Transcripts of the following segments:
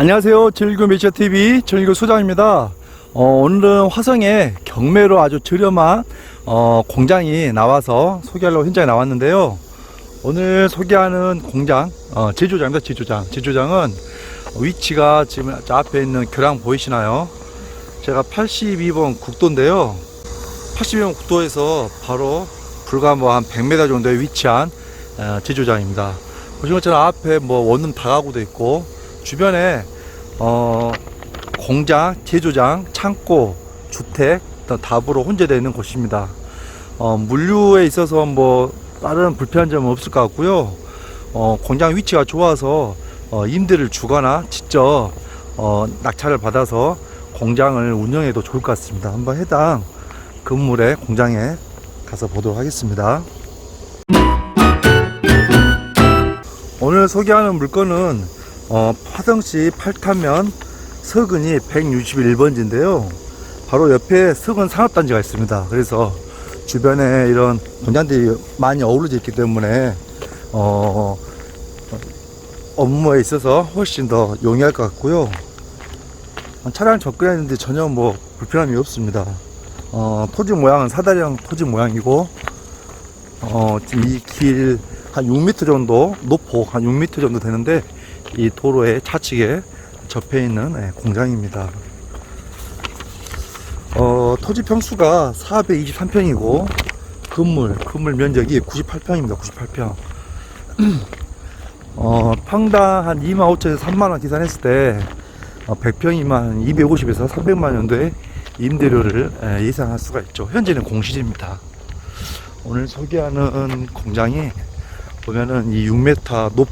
안녕하세요. 즐거 메이저 TV 즐거 소장입니다. 어, 오늘은 화성에 경매로 아주 저렴한 어, 공장이 나와서 소개하려고 현장에 나왔는데요. 오늘 소개하는 공장 어, 제조장입니다. 제조장. 제조장은 위치가 지금 저 앞에 있는 교량 보이시나요? 제가 82번 국도인데요. 82번 국도에서 바로 불과 뭐 한 100m 정도에 위치한 어, 제조장입니다. 보시는 것처럼 앞에 뭐 원룸 다가구도 있고 주변에 어, 공장, 제조장, 창고, 주택 다 답으로 혼재되어 있는 곳입니다. 어, 물류에 있어서 뭐 다른 불편한 점은 없을 것 같고요. 어, 공장 위치가 좋아서 어, 임대를 주거나 직접 어, 낙찰을 받아서 공장을 운영해도 좋을 것 같습니다. 한번 해당 건물의 공장에 가서 보도록 하겠습니다. 오늘 소개하는 물건은 어, 화성시 8타면 서근이 161번지인데요. 바로 옆에 서근 산업단지가 있습니다. 그래서 주변에 이런 공장들이 많이 어우러져 있기 때문에 어, 업무에 있어서 훨씬 더 용이할 것 같고요. 차량 접근했는데 전혀 뭐 불편함이 없습니다. 어, 토지 모양은 사다리형 토지 모양이고 어, 지금 이 길 한 6m 정도 높고 한 6m 정도 되는데 이 도로의 좌측에 접해 있는 예, 공장입니다. 어, 토지 평수가 423평이고 건물 건물 면적이 98평입니다. 98평. 어, 평당 한 2만 5천에서 3만 원 계산했을 때 어, 100평이면 250에서 300만 정도의 임대료를 예, 예상할 수가 있죠. 현재는 공실입니다. 오늘 소개하는 공장이 보면은 이 6m 노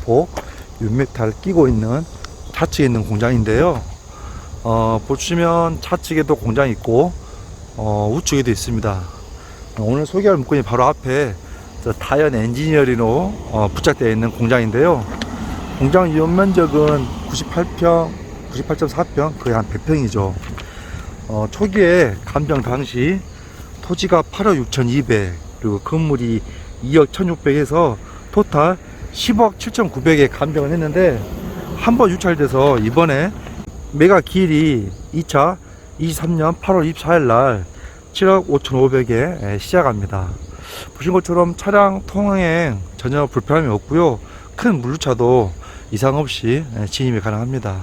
포 6m를 끼고 있는 좌측에 있는 공장인데요. 어, 보시면 좌측에도 공장이 있고 어, 우측에도 있습니다. 어, 오늘 소개할 물건이 바로 앞에 저 다연 엔지니어링으로 어, 부착되어 있는 공장인데요. 공장 연면적은 98평, 98.4평, 거의 한 100평이죠. 어, 초기에 감정 당시 토지가 8억 6,200, 그리고 건물이 2억 1,600에서 토탈 10억 7,900에 감정을 했는데 한 번 유찰돼서 이번에 메가 길이 2차 23년 8월 24일 날 7억 5,500에 시작합니다. 보신 것처럼 차량 통행 전혀 불편함이 없고요. 큰 물류차도 이상 없이 진입이 가능합니다.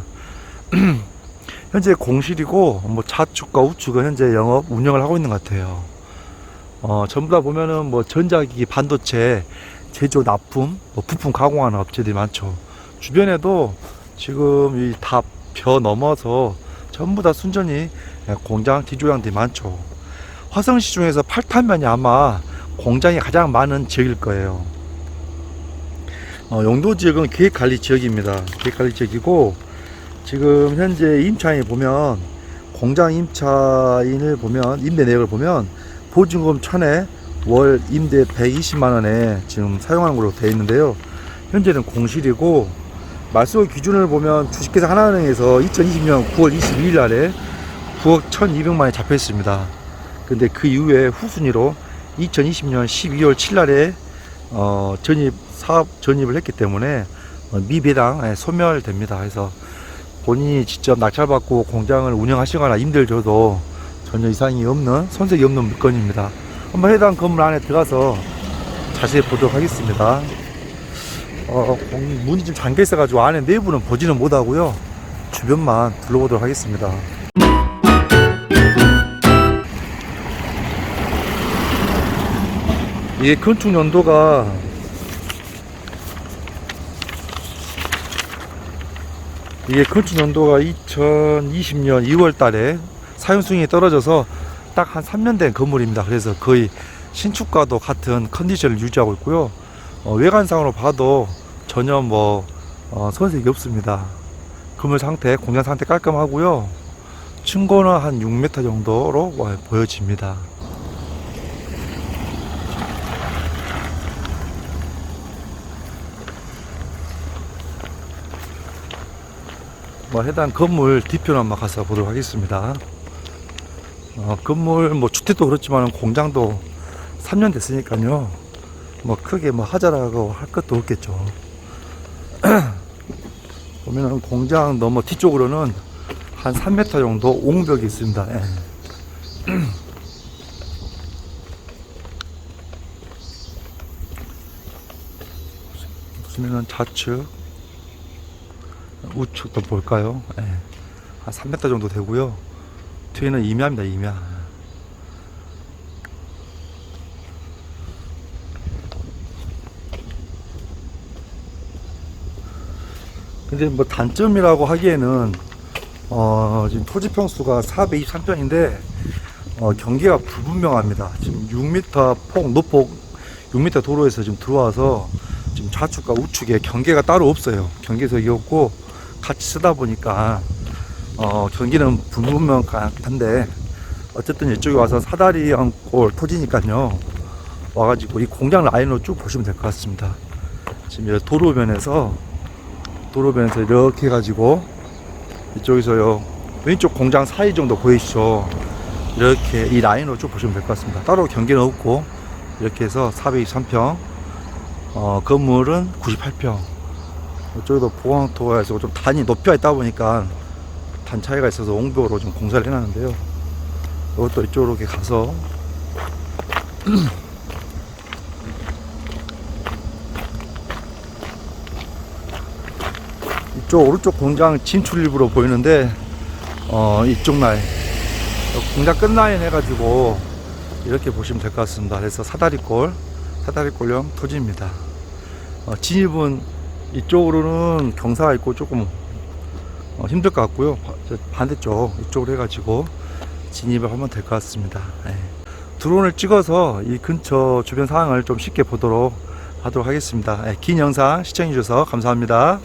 현재 공실이고 뭐 좌측과 우측은 현재 영업 운영을 하고 있는 것 같아요. 어, 전부 다 보면은 뭐 전자기기, 반도체, 제조, 납품, 뭐 부품 가공하는 업체들이 많죠. 주변에도 지금 이 다 벼 넘어서 전부 다 순전히 공장 디조장들이 많죠. 화성시 중에서 8탄면이 아마 공장이 가장 많은 지역일 거예요. 어, 용도 지역은 계획관리 지역입니다. 계획관리 지역이고 지금 현재 임차인을 보면 공장 임차인을 보면 임대 내역을 보면 보증금 천에 월 임대 120만 원에 지금 사용하는 걸로 되어 있는데요. 현재는 공실이고 말소 기준을 보면 주식회사 하나은행에서 2020년 9월 22일 날에 9억 1,200만 원이 잡혀 있습니다. 근데 그 이후에 후순위로 2020년 12월 7일 날에 어, 전입 사업 전입을 했기 때문에 어, 미배당 예, 소멸됩니다. 그래서 본인이 직접 낙찰받고 공장을 운영하시거나 임대를 줘도 전혀 이상이 없는 손색이 없는 물건입니다. 한번 해당 건물 안에 들어가서 자세히 보도록 하겠습니다. 어, 공- 문이 좀 잠겨 있어가지고 안에 내부는 보지는 못하고요. 주변만 둘러보도록 하겠습니다. 이게 건축 연도가 이게 건축 연도가 2020년 2월 달에 사용 승인이 떨어져서 딱 한 3년 된 건물입니다. 그래서 거의 신축과도 같은 컨디션을 유지하고 있고요. 어, 외관상으로 봐도 전혀 뭐 어, 손색이 없습니다. 건물 상태, 공장 상태 깔끔하고요. 층고는 한 6m 정도로 와- 보여집니다. 뭐 해당 건물 뒤편 한번 가서 보도록 하겠습니다. 어, 건물 뭐 주택도 그렇지만 공장도 3년 됐으니까요. 뭐 크게 뭐 하자라고 할 것도 없겠죠. 보면은 공장 너머 뒤쪽으로는 한 3m 정도 옹벽이 있습니다. 예. 보시면은 좌측, 우측도 볼까요? 예. 한 3m 정도 되고요. 뒤에는 임야입니다, 임야. 근데 뭐 단점이라고 하기에는 어 지금 토지 평수가 423평인데 어 경계가 불분명합니다. 지금 6m 폭 노폭 6m 도로에서 지금 들어와서 지금 좌측과 우측에 경계가 따로 없어요. 경계석이 없고 같이 쓰다 보니까 어 경계는 불분명 한데 어쨌든 이쪽에 와서 사다리형 골 토지니까요. 와가지고 이 공장 라인으로 쭉 보시면 될 것 같습니다. 지금 도로변에서 도로변에서 이렇게 해가지고 이쪽에서요 왼쪽 공장 사이 정도 보이시죠 이렇게 이 라인으로 쭉 보시면 될 것 같습니다 따로 경계는 없고 이렇게 해서 423평 어, 건물은 98평 이쪽에도 보강토에서 좀 단이 높이가 있다 보니까 단 차이가 있어서 옹벽으로 좀 공사를 해놨는데요 이것도 이쪽으로 이렇게 가서 이쪽 오른쪽 공장 진출 일부로 보이는데 어 이쪽 라인 공장 끝 라인 해가지고 이렇게 보시면 될 것 같습니다. 그래서 사다리꼴 사다리꼴형 토지입니다. 어, 진입은 이쪽으로는 경사가 있고 조금 어, 힘들 것 같고요. 반대쪽 이쪽으로 해가지고 진입을 하면 될 것 같습니다. 예. 드론을 찍어서 이 근처 주변 상황을 좀 쉽게 보도록 하도록 하겠습니다. 예, 긴 영상 시청해 주셔서 감사합니다.